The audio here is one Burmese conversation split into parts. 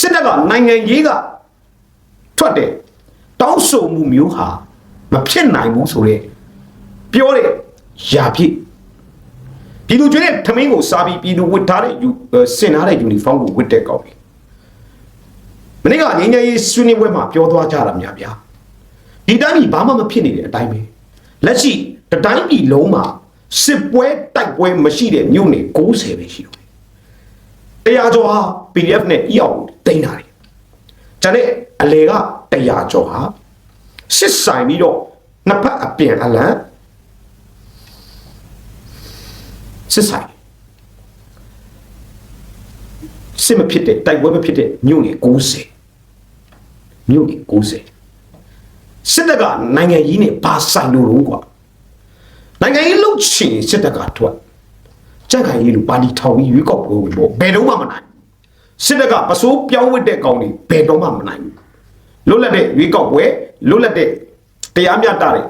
စစ်တပ်ကနိုင်ငံရေးကထွက်တဲ့တောင်းဆိုမှုမျိုးဟာမဖြစ်နိုင်ဘူးဆိုတော့ပြောတဲ့ယာဖြစ်ပြည်သူကျွေးတဲ့ထမင်းကိုစားပြီးပြည်သူဝတ်ထားတဲ့ယူအဲဆင်ထားတဲ့ယူနီဖောင်းကိုဝတ်တဲ့ကောင်းပြီမနေ့ကငင်းငယ်ရေးဆွေးနွေးပွဲမှာပြောသွားကြတာများဗျာဒီတိုင်းပြည်ဘာမှမဖြစ်နေတဲ့အတိုင်းပဲလက်ရှိတတိုင်းပြည်လုံးမှာစစ်ပွဲတိုက်ပွဲမရှိတဲ့မြို့နယ်60ပဲရှိတော့တယ် တရားကျော်ဟာ PDF နဲ့ EAO တင်တာတယ်ကျန်တဲ့အလေကတရားကျော်ဟာစစ်ဆိုင်ပြီးတော့နှစ်ဖက်အပြန်အလှန်စစ်ဆိုင်စစ်မဖြစ်တဲ့တိုက်ပွဲမဖြစ်တဲ့မြို့နယ်90မြို့နယ်90စစ်တပ်ကနိုင်ငံကြီးနဲ့ဘာဆိုင်လို့လို့ကွာနိုင်ငံရေးလှုပ်ချင်စစ်တပ်ကထွက် ကြက်ခိုင်ရေးလူပါတီထောင်ပြီးရွေးကောက်ပွဲဝင်ဖို့ဘယ်တော့မှမနိုင်စစ်တပ်ကပစိုးပြောင်းဝစ်တဲ့ကောင်တွေဘယ်တော့မှမနိုင်ဘူးလွတ်လပ်တဲ့ရွေးကောက်ပွဲလွတ်လပ်တဲ့တရားမျှတတဲ့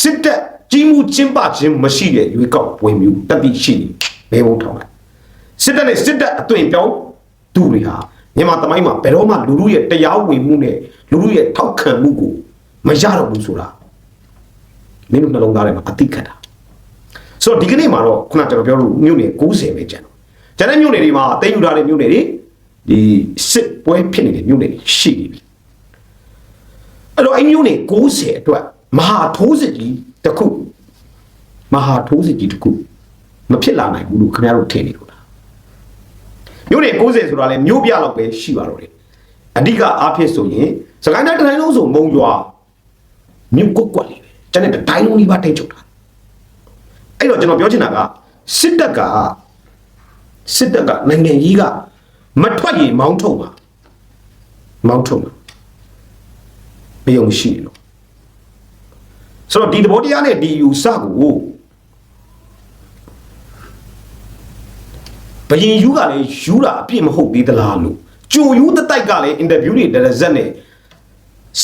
စစ်တပ်ကြီးမှုကျင်းပခြင်းမရှိတဲ့ရွေးကောက်ပွဲမျိုးတတိရှိနေဘယ်ဘုံထောင်လိုက်စစ်တပ်နဲ့စစ်တပ်အသွင်ပြောင်းသူတွေဟာမြန်မာတမိုင်းမှာဘယ်တော့မှလူလူရဲ့တရားဝင်မှုနဲ့လူလူရဲ့ထောက်ခံမှုကိုမရတော့ဘူးဆိုတာမင်းတို့နှလုံးသားထဲမှာအသိခတ်တာ ဆိုတော့ဒီကနေ့မှာတော့ခုနကျွန်တော်ပြောလို့မြို့နယ်90ပဲကျန်တော့ကျန်တဲ့မြို့နယ်တွေမှာအသိယူထားတဲ့မြို့နယ်တွေဒီစစ်ပွဲဖြစ်နေတဲ့မြို့နယ်တွေရှိနေပြီအဲ့တော့အဲ့မြို့နယ်90အတွက်မဟာထိုးစစ်ကြီးတစ်ခုမဟာထိုးစစ်ကြီးတစ်ခုမဖြစ်လာနိုင်ဘူးလို့ခင်ဗျားတို့ထင်နေလို့လားမြို့နယ်90ဆိုတာလဲမြို့ပြလောက်ပဲရှိပါတော့တယ်အဓိကအားဖြင့်ဆိုရင်စကိုင်းတိုင်းတိုင်းလုံးဆိုမုံရွာမြို့ကွက်ကွက်လေးပဲကျန်တဲ့တိုင်းလုံးကြီးပါတိတ်ချုပ်တာ အဲ့တော့ကျွန်တော်ပြောချင်တာကစစ်တပ်ကစစ်တပ်ကနိုင်ငံကြီးကမထွက်ရင်မောင်းထုတ်ပါမောင်းထုတ်ပါမယုံရှိနေလို့ဆိုတော့ဒီသဘောတရားနဲ့ဒီယူဆကိုဘယင်ယူကလည်းယူတာအပြည့်မဟုတ်သေးသလားလို့ကြိုယူတတိုက်ကလည်းအင်တာဗျူးတွေတရဇက်နဲ့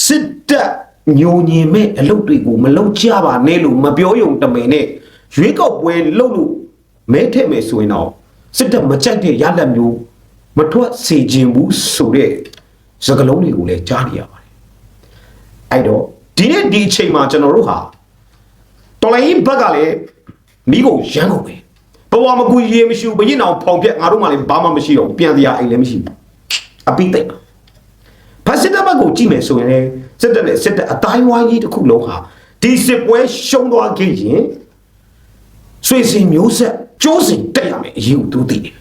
စစ်တပ်ညိုညင်မဲ့အလုပ်တွေကိုမလုပ်ကြပါနဲ့လို့မပြောယုံတမင်နဲ့ ရွေးကောက်ပွဲလုပ်လို့မဲထည့်မယ်ဆိုရင်တော့စစ်တပ်မကြိုက်တဲ့ရလက်မျိုးမထွက်စေခြင်းဘူးဆိုတဲ့စကားလုံးတွေကိုလည်းကြားနေရပါတယ်အဲ့တော့ဒီနေ့ဒီအချိန်မှာကျွန်တော်တို့ဟာတော်လိုင်းဘက်ကလည်းမိကိုရမ်းကုန်ပဲဘဝမကူရေမရှိဘူးဘရင်အောင်ဖောင်ပြက်ငါတို့မှလည်းဘာမှမရှိတော့ဘူးပြန်စရာအိမ်လည်းမရှိဘူးအပိသိမ့်ဖက်စစ်တပ်ဘက်ကိုကြည့်မယ်ဆိုရင်လည်းစစ်တပ်နဲ့စစ်တပ်အတိုင်းဝိုင်းကြီးတစ်ခုလုံးဟာဒီစစ်ပွဲရှုံးသွားခဲ့ရင် ဆွေစင်မျိုးဆက်ကျိုးစင်တက်ရမယ်အရေးကိုသူသိတယ်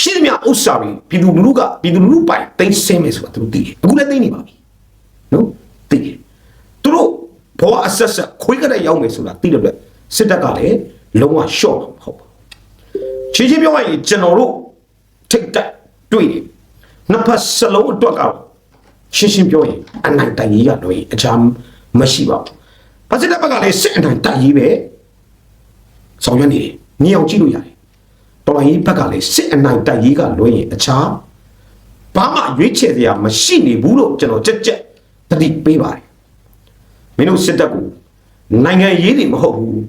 ရှိသမျှဥစ္စာတွေပြည်သူလူထုကပြည်သူလူထုပိုင်သိမ်းဆင်းမယ်ဆိုတာသူတို့သိတယ်အခုလည်းသိနေပါပြီနော်သိတယ်သူတို့ဘောအဆက်ဆက်ခွေးကလေးရောက်မယ်ဆိုတာသိတဲ့အတွက်စစ်တပ်ကလည်းလုံးဝရှော့မှာမဟုတ်ဘူးချီချင်းပြောရရင်ကျွန်တော်တို့ထိတ်တက်တွေ့တယ်နှစ်ဖက်စလုံးအတွက်ကတော့ရှင်းရှင်းပြောရင်အနိုင်တိုင်ကြီးကတော့ရင်အချမ်းမရှိပါဘူးဘာစစ်တပ်ဘက်ကလည်းစစ်အနိုင်တိုင်ကြီးပဲ ဆောင်ရွက်နေတယ်မြင်အောင်ကြည့်လို့ရတယ်တော်လိုင်းဘက်ကလည်းစစ်အနိုင်တိုင်ကြီးကလွှဲရင်အခြားဘာမှရွေးချယ်စရာမရှိနေဘူးလို့ကျွန်တော်ကြက်ကြက်တတိပေးပါတယ်မင်းတို့စစ်တပ်ကိုနိုင်ငံရေးတွေမဟုတ်ဘူး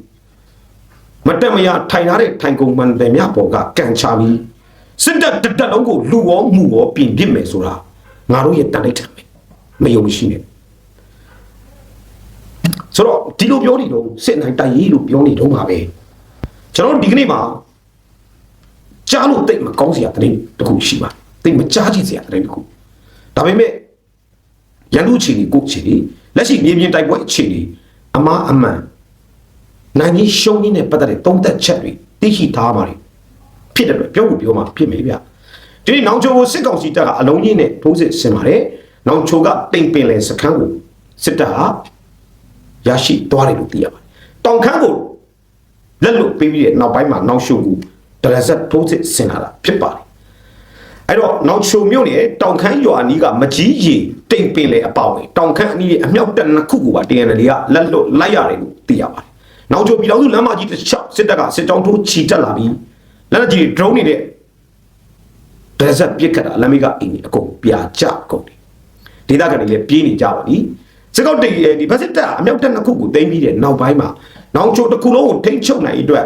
မတက်မရထိုင်ထားတဲ့ထိုင်ကုန်မှန်တယ်မြပေါ်ကကန်ချပြီးစစ်တပ်တစ်တက်လုံးကိုလူရောမှုရောပြင်ပြစ်မယ်ဆိုတာငါတို့ရဲ့တန်လိုက်တယ်မယုံမရှိနဲ့ဆိုတော့ဒီလိုပြောနေတော့စစ်နိုင်တိုင်ရေးလို့ပြောနေတော့မှာပဲ ကျွန်တော်တို့ဒီကနေ့မှာကြားလို့တိတ်မကောင်းစရာတရင်တခုရှိပါတိတ်မကြားကြည့်စရာတရင်တခုဒါပေမဲ့ရန်သူချီကိုချီလက်ရှိမြေပြင်တိုက်ပွဲအခြေအနေအမားအမှန်နိုင်ကြီးရှုံးကြီးနဲ့ပတ်သက်တဲ့သုံးသက်ချက်တွေသိရှိထားပါတယ်ဖြစ်တယ်လို့ပြောဖို့ပြောမှာဖြစ်မယ်ဗျဒီနေ့နောင်ချိုကိုစစ်ကောင်စီတပ်ကအလုံးကြီးနဲ့ထိုးစစ်ဆင်ပါတယ်နောင်ချိုကတိမ်ပင်လယ်စခန်းကိုစစ်တပ်ဟာရရှိသွားတယ်လို့သိရပါတယ်တောင်ခမ်းကို လက်လွတ်ပေးပြီးတဲ့နောက်ပိုင်းမှာနောင်ချိုကိုဒရဇက်ထိုးစစ်ဆင်လာတာဖြစ်ပါတယ်အဲ့တော့နောက်ချုံမြို့နယ်တောင်ခမ်းရွာအနီးကမကြီးရီတိမ်ပင်လေအပေါင်းလေတောင်ခမ်းအနီးရဲ့အမြောက်တက်နှစ်ခုကိုပါ TNL ကလက်လွတ်လိုက်ရတယ်လို့သိရပါတယ်။နောက်ချုံပြည်တော်စုလမ်းမကြီးတစ်လျှောက်စစ်တပ်ကစစ်ကြောင်းထိုးချီတက်လာပြီးလက်နက်ကြီး drone တွေနဲ့ဒရက်ဆက်ပစ်ခတ်တာလမ်းမိကအင်းကြီးအကုန်ပြာကျကုန်တယ်။ဒေသခံတွေလည်းပြေးနေကြပါပြီ။စစ်ကောက်တေဒီဘက်စစ်တပ်အမြောက်တက်နှစ်ခုကိုတင်ပြီးတဲ့နောက်ပိုင်းမှာ နောက်ချုံတစ်ခုလုံးကိုထိမ့်ချုပ်နိုင်အတွက်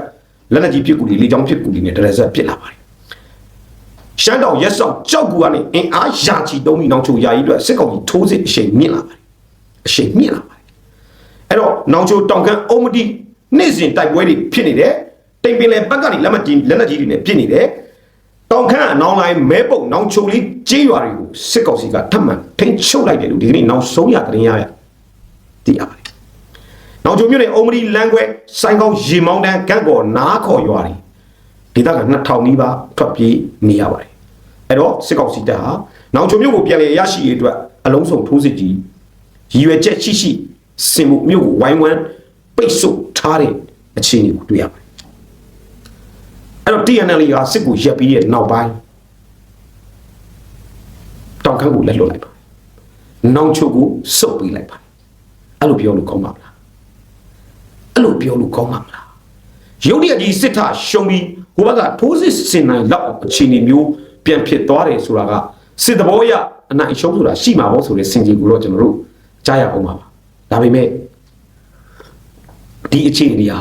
လက်နက်ကြီးပစ်ကူတွေလေကြောင်းပစ်ကူတွေနဲ့ဒရက်ဆက်ပစ်လာပါတယ်။ရှမ်းတောင်ရက်ဆောင်ကြောက်ကူကနေအင်အားရာချီတုံးပြီးနောင်ချိုယာကြီးအတွက်စစ်ကောင်ကြီးထိုးစစ်အရှိန်မြင့်လာပါတယ်အရှိန်မြင့်လာပါတယ်အဲ့တော့နောင်ချိုတောင်ကန်းအုံမတိနေ့စဉ်တိုက်ပွဲတွေဖြစ်နေတယ်တိမ်ပင်လေဘက်ကနေလက်မကြီးလက်နက်ကြီးတွေနဲ့ပြစ်နေတယ်တောင်ခမ်းအနောင်လိုင်းမဲပုတ်နောင်ချိုလေးကြေးရွာတွေကိုစစ်ကောင်စီကထပ်မံထိန်းချုပ်လိုက်တယ်လို့ဒီကနေ့နောက်ဆုံးရသတင်းရရသိရပါတယ်။ နောက်ကျုံမြို့နယ်အုံမရီလမ်းခွဲစိုင်းကောင်းရေမောင်းတန်းကန့်ကော်နားခေါ်ရွာတွေဒေသက2000နီးပါးထွက်ပြေးနေရပါတယ်။အဲ့တော့စစ်ကောင်စီတပ်ဟာနောက်ကျုံမြို့ကိုပြန်လည်ရရှိရေးအတွက်အလုံးစုံထိုးစစ်ကြီးရည်ရွယ်ချက်ရှိရှိစင်မှုမြို့ကိုဝိုင်းဝန်းပိတ်ဆို့ထားတဲ့အခြေအနေကိုတွေ့ရပါတယ်။အဲ့တော့ TNL ကစစ်ကိုရက်ပြီးတဲ့နောက်ပိုင်းတောင်ခမ်းကိုလက်လွတ်လိုက်ပါနောင်ချိုကိုစုပ်ပေးလိုက်ပါအဲ့လိုပြောလို့ကောင်းပါမလား အဲ့လိုပြောလို့ကောင်းပါမလားရုပ်တရက်ကြီးစစ်ထရှုံပြီးဟိုဘက်ကထိုးစစ်စင်နိုင်လောက်အခြေအနေမျိုးပြန်ဖြစ်သွားတယ်ဆိုတာကစစ်တဘောရအနိုင်ရှုံးဆိုတာရှိမှာပေါ့ဆိုတဲ့စင်ကြီးကိုတော့ကျွန်တော်တို့ကြားရအောင်ပါပါဒါပေမဲ့ဒီအခြေအနေဟာ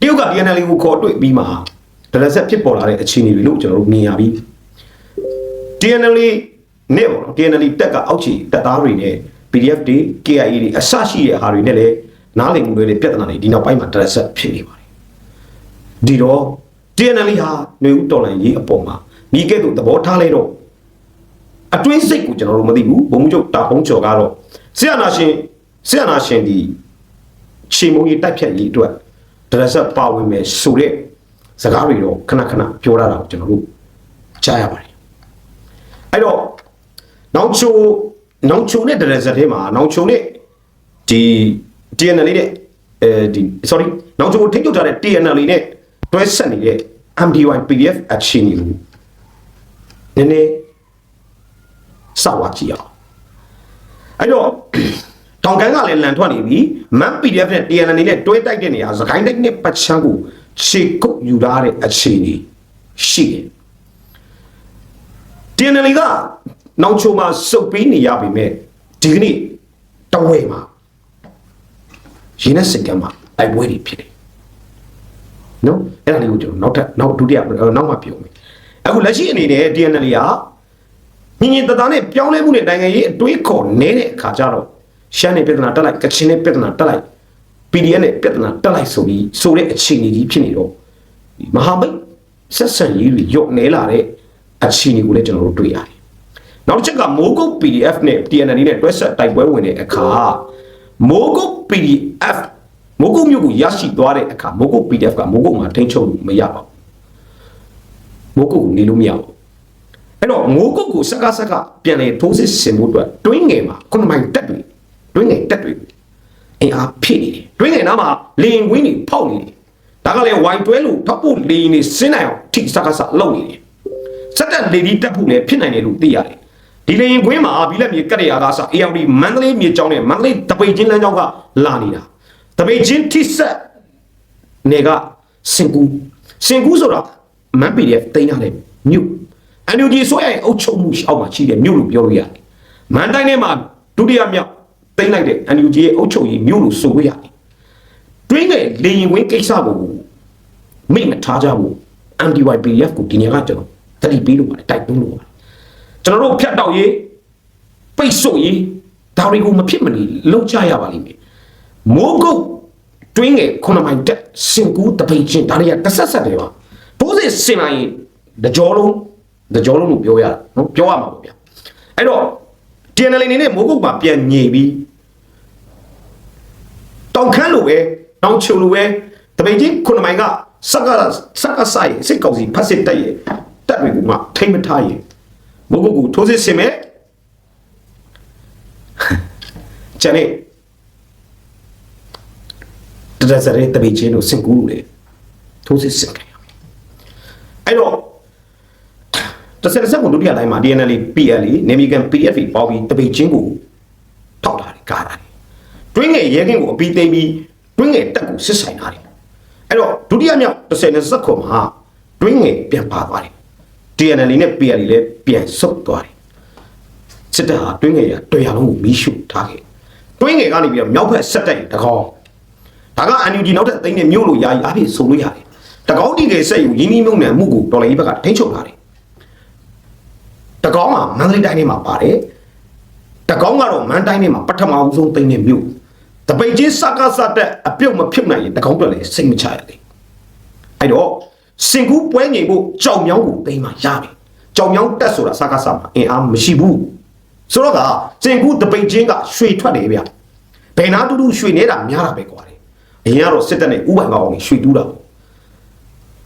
တရုတ်က DNL ကိုခေါ်တွေ့ပြီးမှဒလဆက်ဖြစ်ပေါ်လာတဲ့အခြေအနေတွေလို့ကျွန်တော်တို့မြင်ရပြီ TNL နဲ့ပေါ့နော် TNL တက်ကအောက်ခြေတက်သားတွေနဲ့ PDF တွေ KIA တွေအစရှိတဲ့ဟာတွေနဲ့လည်း နားလည်မှုတွေနဲ့ပြဿနာတွေဒီနောက်ပိုင်းမှာတက်ဆက်ဖြစ်နေပါတယ်ဒီတော့ TNL ဟာနေဦးတော်လိုင်းရေးအပေါ်မှာမိကဲ့သို့သဘောထားလိုက်တော့အတွင်းစိတ်ကိုကျွန်တော်တို့မသိဘူးဘုံမှုချုပ်တာဖုံးကျော်ကတော့ဆရာနာရှင်ဆရာနာရှင်ဒီချိန်မုံကြီးတိုက်ဖြတ်ရေးအတွက်ဒရဆက်ပါဝင်မယ်ဆိုတဲ့စကားတွေတော့ခဏခဏပြောရတာကိုကျွန်တော်တို့ကြားရပါတယ်အဲ့တော့နောင်ချိုနောင်ချိုနဲ့ဒရဆက်ထဲမှာနောင်ချိုနဲ့ဒီ TNL နဲ့အဲဒီ sorry နောင်ချိုကိုထိတ်ချုပ်ထားတဲ့ TNL နဲ့တွဲဆက်နေတဲ့ MDY PDF အချင်းကြီးကိုနည်းနည်းစောက်ဝကြည့်အောင်အဲ့တော့တောင်ကန်းကလည်းလန်ထွက်နေပြီမန် PDF နဲ့ TNL နဲ့တွဲတိုက်တဲ့နေရာစကိုင်းတိုက်နဲ့ပတ်ချမ်းကိုခြေကုပ်ယူထားတဲ့အခြေအနေရှိတယ် TNL ကနောက်ချိုမှာစုပ်ပေးနေရပြီမဲ့ဒီကနေ့တဝဲမှာ ရင်းနဲ့စင်ကမ်းမှာတိုက်ပွဲတွေဖြစ်တယ်နော်အဲ့ဒါလေးကိုကျွန်တော်နောက်ထပ်နောက်ဒုတိယနောက်မှပြောမယ်အခုလက်ရှိအနေနဲ့ TNL ကညင်ညင်တသားနဲ့ပြောင်းလဲမှုနဲ့နိုင်ငံရေးအတွေးခေါ်နေတဲ့အခါကျတော့ရှမ်းနဲ့ပြဿနာတက်လိုက်ကချင်နဲ့ပြဿနာတက်လိုက် PDF နဲ့ပြဿနာတက်လိုက်ဆိုပြီးဆိုတဲ့အခြေအနေကြီးဖြစ်နေတော့ဒီမဟာမိတ်ဆက်ဆံရေးတွေရော့နေလာတဲ့အခြေအနေကိုလည်းကျွန်တော်တို့တွေ့ရတယ်။နောက်တစ်ချက်ကမိုးကုတ် PDF နဲ့ TNL နဲ့တွဲဆက်တိုက်ပွဲဝင်တဲ့အခါ မိုးကုတ် PDF မိုးကုတ်မြို့ကိုရရှိသွားတဲ့အခါမိုးကုတ် PDF ကမိုးကုတ်မှာထိန်းချုပ်လို့မရပါဘူး။မိုးကုတ်ကိုနေလို့မရဘူး။အဲ့တော့မိုးကုတ်ကိုစကားစကားပြန်လေထိုးစစ်ဆင်မှုအတွက်တွင်းငယ်မှာခုနမိုင်တက်တွေတွင်းငယ်တက်တွေအင်အားဖြစ်နေတယ်တွင်းငယ်နားမှာလင်ဝင်းတွေဖောက်နေတယ်ဒါကလည်းဝိုင်တွဲလို့ထောက်ဖို့လေရင်နေစင်းနိုင်အောင်ထိစကားစလုံနေတယ်စက်တက်လေဒီတက်ဖို့လည်းဖြစ်နိုင်တယ်လို့သိရတယ် ဒီလေရင်ခွင်းမှာဘီလက်မြေကတ်ရကားစ ARD မန္တလေးမြေကျောင်းနဲ့မန္တလေးတပိတ်ချင်းလမ်းကျောင်းကလာနေတာတပိတ်ချင်းထိဆက်နေကစင်ကူစင်ကူဆိုတာမန် PDF တင်ရတယ်မြို့အန်ယူဂျီဆိုရဲ့အုပ်ချုပ်မှုအောက်မှာရှိတယ်မြို့လို့ပြောလို့ရတယ်မန်တိုင်းထဲမှာဒုတိယမြောက်တင်လိုက်တဲ့ NUG ရဲ့အုပ်ချုပ်ရေးမြို့လို့ဆိုလို့ရတယ်တွင်းတဲ့လေရင်ဝင်းကိစ္စကိုမိမထားကြဘူး MDYPF ကိုဒီနေရာကကျွန်တော်တတိပေးလို့ပါတယ်တိုက်တွန်းလို့ပါတယ် ကျွန်တော်တို့ဖြတ်တောက်ရေးပိတ်ဆို့ရေးဒါတွေကိုမဖြစ်မနေလုပ်ကြရပါလိမ့်မယ်မိုးကုတ်တွင်းငယ်ခုနမိုင်တက်စင်ကူတပိတ်ချင်းဒါတွေကတဆက်ဆက်တယ်ပါပိုးစစ်စင်လိုက်ရင်တကြောလုံးတကြောလုံးလို့ပြောရတာနော်ပြောရမှာပေါ့ဗျာအဲ့တော့ TNL နေနဲ့မိုးကုတ်မှာပြန်ညင်ပြီးတောင်ခမ်းလိုပဲတောင်ချုံလိုပဲတပိတ်ချင်းခုနမိုင်ကစက်ကစက်ကဆိုင်စစ်ကောင်စီဖတ်စစ်တက်ရဲ့တက်တွေကိုမှထိမ့်မထားရ င်မိုးကုတ်ကိုထိုးစစ်ဆင်မဲ့ကျန်နေတရစရဲတပိတ်ချင်းတို့စင်ကူးလို့လေထိုးစစ်ဆင်ခဲ့ရမယ်အဲ့တော့တစ်ဆက်တစ်ဆက်ကိုဒုတိယတိုင်းမှာ DNL PL နေမီကန် PF ပေါပြီးတပိတ်ချင်းကိုထောက်ထားတယ်ကားတာတွင်းငယ်ရဲကင်းကိုအပြီးသိမ်းပြီးတွင်းငယ်တက်ကိုစစ်ဆိုင်ထားတယ်အဲ့တော့ဒုတိယမြောက်30နဲ့ဇက်ခွန်မှာတွင်းငယ်ပြန်ပါသွားတယ် DNL နဲ့ PL လည်းပြန်ဆုတ်သွားတယ်စစ်တပ်ဟာတွင်းငယ်ရတွေ့ရလုံးကိုမီးရှို့ထားခဲ့တွင်းငယ်ကနေပြီးတော့မြောက်ဘက်ဆက်တက်တကောင်းဒါက NUG နောက်ထပ်သိန်းနဲ့မြို့လို့ယာယီအဖြစ်ဆိုလို့ရတယ်တကောင်းဒီကယ်ဆက်ယူရင်းနှီးမြုံနယ်မှုကိုတော်လိုင်းဘက်ကထိန်းချုပ်လာတယ်တကောင်းကမန္တလေးတိုင်းထဲမှာပါတယ်တကောင်းကတော့မန္တတိုင်းထဲမှာပထမအဆုံးသိမ်းတဲ့မြို့တပိတ်ချင်းစကားစတဲ့အပြုတ်မဖြစ်နိုင်ရင်တကောင်းတော့လည်းစိတ်မချရလေအဲ့တော့ စင်ကူးပွဲငိမ်ဖို့ကြောင်မြောင်းကိုသိမ်းမှရမယ်ကြောင်မြောင်းတက်ဆိုတာစကားစမှာအင်အားမရှိဘူးဆိုတော့ကစင်ကူးတပိတ်ချင်းကရွှေထွက်တယ်ဗျဘယ်နာတူတူရွှေနေတာများတာပဲကွာတယ်အရင်ကတော့စစ်တပ်နဲ့ဥပိုင်ကောင်ကြီးရွှေတူးတာပေါ့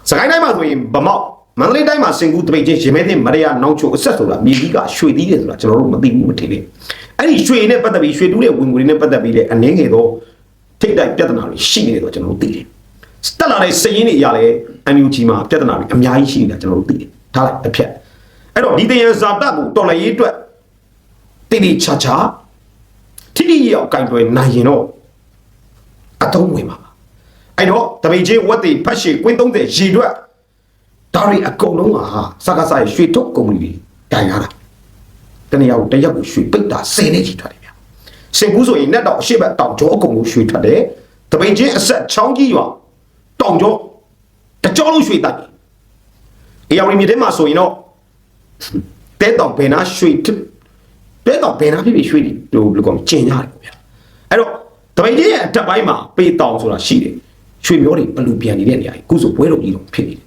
စကိုင်းတိုင်းမှာဆိုရင်ဗမောက်မန္တလေးတိုင်းမှာစင်ကူတပိတ်ချင်းရင်မဲတဲ့မရယာနောင်ချိုအဆက်ဆိုတာမြေကြီးကရွှေသီးတယ်ဆိုတာကျွန်တော်တို့မသိဘူးမထင်ဘူးအဲ့ဒီရွှေနဲ့ပတ်သက်ပြီးရွှေတူးတဲ့ဝင်ငွေတွေနဲ့ပတ်သက်ပြီးလည်းအနေငယ်တော့ထိတ်တိုက်ပြဿနာတွေရှိနေတယ်ဆိုတော့ကျွန်တော်တို့သိတယ် တက်လာတဲ့စည်ရင်းတွေအရာလည်းအန်ယူဂျီမှာပြဿနာတွေအများကြီးရှိနေတာကျွန်တော်တို့သိတယ်ထားလိုက်အဖြတ်အဲ့တော့ဒီတယံဇာတကိုတော်လှန်ရေးအတွက်တိတိချာချာထိတိရောက်ကင်တွယ်နိုင်ရင်တော့အတုံးဝင်ပါပါအဲ့တော့တပိတ်ချင်းဝတ်တွေဖတ်ရှည်ကွင်း30ရေအတွက်ဒါတွေအကုန်လုံးကဟာစကားစားရွှေထုတ်ကုမ္ပဏီတွေတိုင်ရတာတနည်းအားတရက်ကိုရွှေပိတ်တာ10နဲ့ကြီးထွက်တယ်ဗျစင်ကူးဆိုရင်နဲ့တော့အရှိတ်တောင်ကျောအကုန်လုံးရွှေထွက်တယ်တပိန်ချင်းအဆက်ချောင်းကြီးရွာ တောင်ကျောတကြောလုံးရွှေတိုက်အေယော်ရီမြေထဲမှာဆိုရင်တော့တဲတောင်ဘယ်နာရွှေတဲတောင်ဘယ်နာဖြစ်ဖြစ်ရွှေတွေဟိုဘယ်လိုကောင်ကျင်ရတယ်ဗျအဲ့တော့တပိန်ချင်းရဲ့အထက်ပိုင်းမှာပေတောင်ဆိုတာရှိတယ်ရွှေမျိုးတွေဘလူပြန်နေတဲ့နေရာကြီးခုဆိုပွဲတော်ကြီးတော့ဖြစ်နေတယ်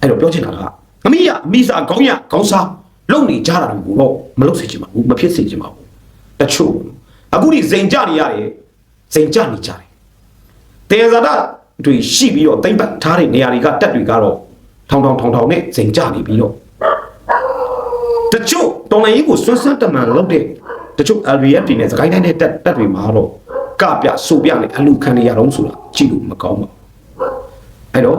အဲ့တော့ပြောချင်တာကအမိရအမိစာခေါင်းရခေါင်းစားလုံနေကြတာကိုတော့မလုပ်စေချင်ပါဘူးမဖြစ်စေချင်ပါဘူးတချို့အခုဒီဇိမ်ကြနေရတယ်ဇိမ်ကြနေကြတယ်တေဇာတာ တွေရှိပြီးတော့တိမ့်ပတ်ထားတဲ့နေရာတွေကတက်တွေကတော့ထောင်ထောင်ထောင်ထောင်နဲ့ဇိမ်ကြနေပြီးတော့တချို့တော်လိုင်းကြီးကိုဆွမ်းဆန်းတမန်လုပ်တဲ့တချို့ LBF တွေနဲ့စကိုင်းတိုင်းနဲ့တက်တက်တွေမှာတော့ကပြဆိုပြနဲ့အလူခံနေရတော့ဆိုတာကြည့်လို့မကောင်းပါဘူးအဲ့တော့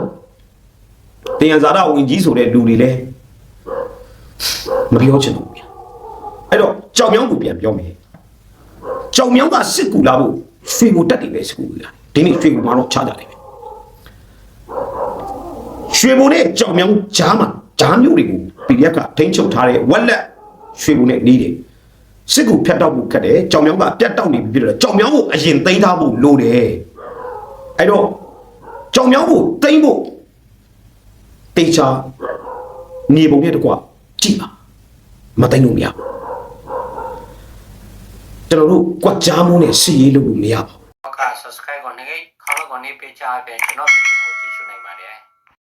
တင်ရဇာရဝင်ကြီးဆိုတဲ့လူတွေလည်းမပြောချင်ဘူးဗျာအဲ့တော့ကြောင်မြောင်းကိုပြန်ပြောမယ်ကြောင်မြောင်းကစစ်ကူလာဖို့ရွှေကိုတက်တယ်ပဲစစ်ကူလာဒီနေ့ရွှေကိုမှတော့ချကြတယ်ပဲ ရွှေဘုံနဲ့ကြောင်မြောင်းဂျားမှာဂျားမျိုးတွေကို PDF ကထိန်းချုပ်ထားတဲ့ဝက်လက်ရွှေဘုံနဲ့နေတယ်စစ်ကူဖြတ်တောက်ဖို့ခက်တယ်ကြောင်မြောင်းကပြတ်တောက်နေပြီဖြစ်တော့ကြောင်မြောင်းကိုအရင်သိမ်းထားဖို့လိုတယ်အဲ့တော့ကြောင်မြောင်းကိုသိမ်းဖို့တေချာနေပုံနဲ့တကွာကြည့်ပါမသိလို့မရဘူးကျွန်တော်တို့ကွက်ကြားမိုးနဲ့စီရေးလို့မရပါဘူးက subscribe ကိုနေခေါင်းကိုနေပေးချပေးကျွန်တော်ဗီဒီယို